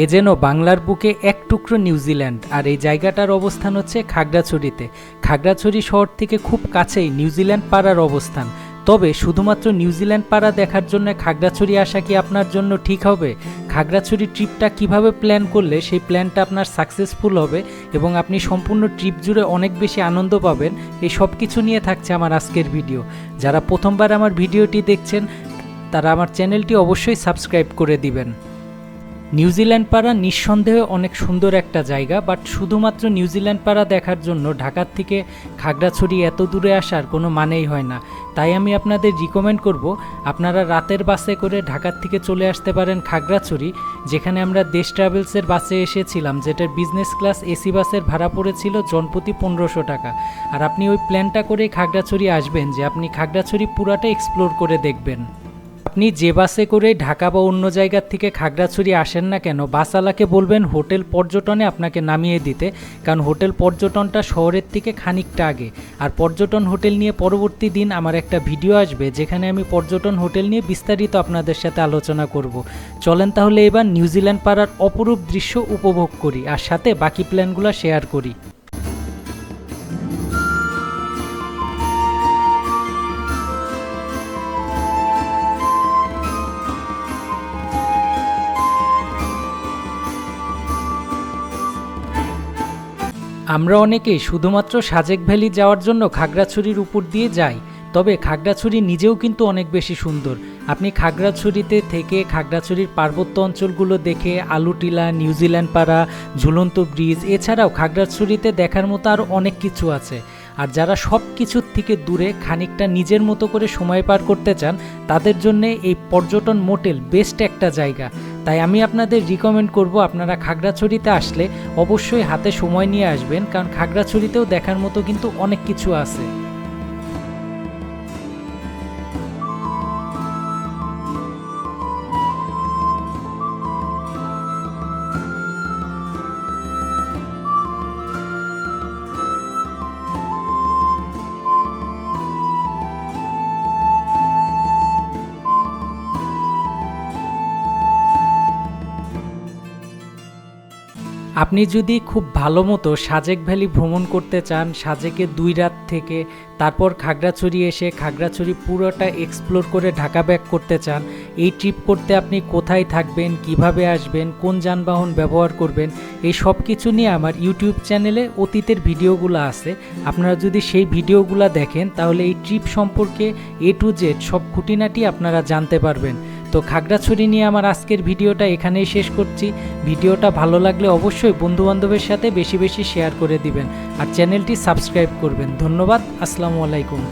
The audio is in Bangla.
এ যেন বাংলার বুকে এক টুকরো নিউজিল্যান্ড, আর এই জায়গাটার অবস্থান হচ্ছে খাগড়াছড়িতে। খাগড়াছড়ি শহর থেকে খুব কাছেই নিউজিল্যান্ড পাড়ার অবস্থান। তবে শুধুমাত্র নিউজিল্যান্ড পাড়া দেখার জন্য খাগড়াছড়ি আসা কি আপনার জন্য ঠিক হবে? খাগড়াছড়ি ট্রিপটা কীভাবে প্ল্যান করলে সেই প্ল্যানটা আপনার সাকসেসফুল হবে এবং আপনি সম্পূর্ণ ট্রিপ জুড়ে অনেক বেশি আনন্দ পাবেন, এই সব কিছু নিয়ে থাকছে আমার আজকের ভিডিও। যারা প্রথমবার আমার ভিডিওটি দেখছেন, তারা আমার চ্যানেলটি অবশ্যই সাবস্ক্রাইব করে দিবেন। নিউজিল্যান্ড পাড়া নিঃসন্দেহে অনেক সুন্দর একটা জায়গা বাট শুধুমাত্র নিউজিল্যান্ড পাড়া দেখার জন্য ঢাকার থেকে খাগড়াছড়ি এত দূরে আসার কোনো মানেই হয় না। তাই আমি আপনাদের রিকমেন্ড করব, আপনারা রাতের বাসে করে ঢাকার থেকে চলে আসতে পারেন খাগড়াছড়ি, যেখানে আমরা দেশ ট্রাভেলসের বাসে এসেছিলাম, যেটার বিজনেস ক্লাস এসি বাসের ভাড়া পড়েছিল জনপ্রতি পনেরোশো টাকা। আর আপনি ওই প্ল্যানটা করে খাগড়াছড়ি আসবেন, যে আপনি খাগড়াছড়ি পুরাটা এক্সপ্লোর করে দেখবেন। আপনি যে বাসে করে ঢাকা বা অন্য জায়গার থেকে খাগড়াছড়ি আসেন না কেন বাসওয়ালাকে বলবেন হোটেল পর্যটনে আপনাকে নামিয়ে দিতে, কারণ হোটেল পর্যটনটা শহরের থেকে খানিকটা আগে। আর পর্যটন হোটেল নিয়ে পরবর্তী দিন আমার একটা ভিডিও আসবে, যেখানে আমি পর্যটন হোটেল নিয়ে বিস্তারিত আপনাদের সাথে আলোচনা করব। চলেন তাহলে এবার নিউজিল্যান্ড পাড়ার অপরূপ দৃশ্য উপভোগ করি, আর সাথে বাকি প্ল্যানগুলো শেয়ার করি। আমরা অনেকেই শুধুমাত্র সাজেক ভ্যালি যাওয়ার জন্য খাগড়াছড়ির উপর দিয়ে যাই, তবে খাগড়াছড়ি নিজেও কিন্তু অনেক বেশি সুন্দর। আপনি খাগড়াছড়িতে থেকে খাগড়াছড়ির পার্বত্য অঞ্চলগুলো দেখে আলুটিলা নিউজিল্যান্ড পাড়া ঝুলন্ত ব্রিজ, এছাড়াও খাগড়াছড়িতে দেখার মতো আরও অনেক কিছু আছে। আর যারা সব কিছুর থেকে দূরে খানিকটা নিজের মতো করে সময় পার করতে চান, তাদের জন্য এই পর্যটন মোটেল বেস্ট একটা জায়গা। তাই আমি আপনাদের রিকমেন্ড করব আপনারা খাগড়াছড়িতে আসলে অবশ্যই হাতে সময় নিয়ে আসবেন, কারণ খাগড়াছড়িতেও দেখার মতো কিন্তু অনেক কিছু আছে। আপনি যদি খুব ভালো মতো সাজেক ভ্যালি ভ্রমণ করতে চান, সাজেকে দুই রাত থেকে তারপর খাগড়াছড়ি এসে খাগড়াছড়ি পুরোটা এক্সপ্লোর করে ঢাকা ব্যাক করতে চান, এই ট্রিপ করতে আপনি কোথায় থাকবেন, কীভাবে আসবেন, কোন যানবাহন ব্যবহার করবেন, এই সব কিছু নিয়ে আমার ইউটিউব চ্যানেলে অতীতের ভিডিওগুলো আছে। আপনারা যদি সেই ভিডিওগুলো দেখেন, তাহলে এই ট্রিপ সম্পর্কে এ টু জেড সব খুঁটিনাটি আপনারা জানতে পারবেন। তো খাগড়াছড়ি নিয়ে আমার আজকের ভিডিওটা এখানেই শেষ করছি। ভিডিওটা ভালো লাগলে অবশ্যই বন্ধুবান্ধবের সাথে বেশি বেশি শেয়ার করে দিবেন। আর চ্যানেলটি সাবস্ক্রাইব করবেন। ধন্যবাদ। আসসালামু আলাইকুম।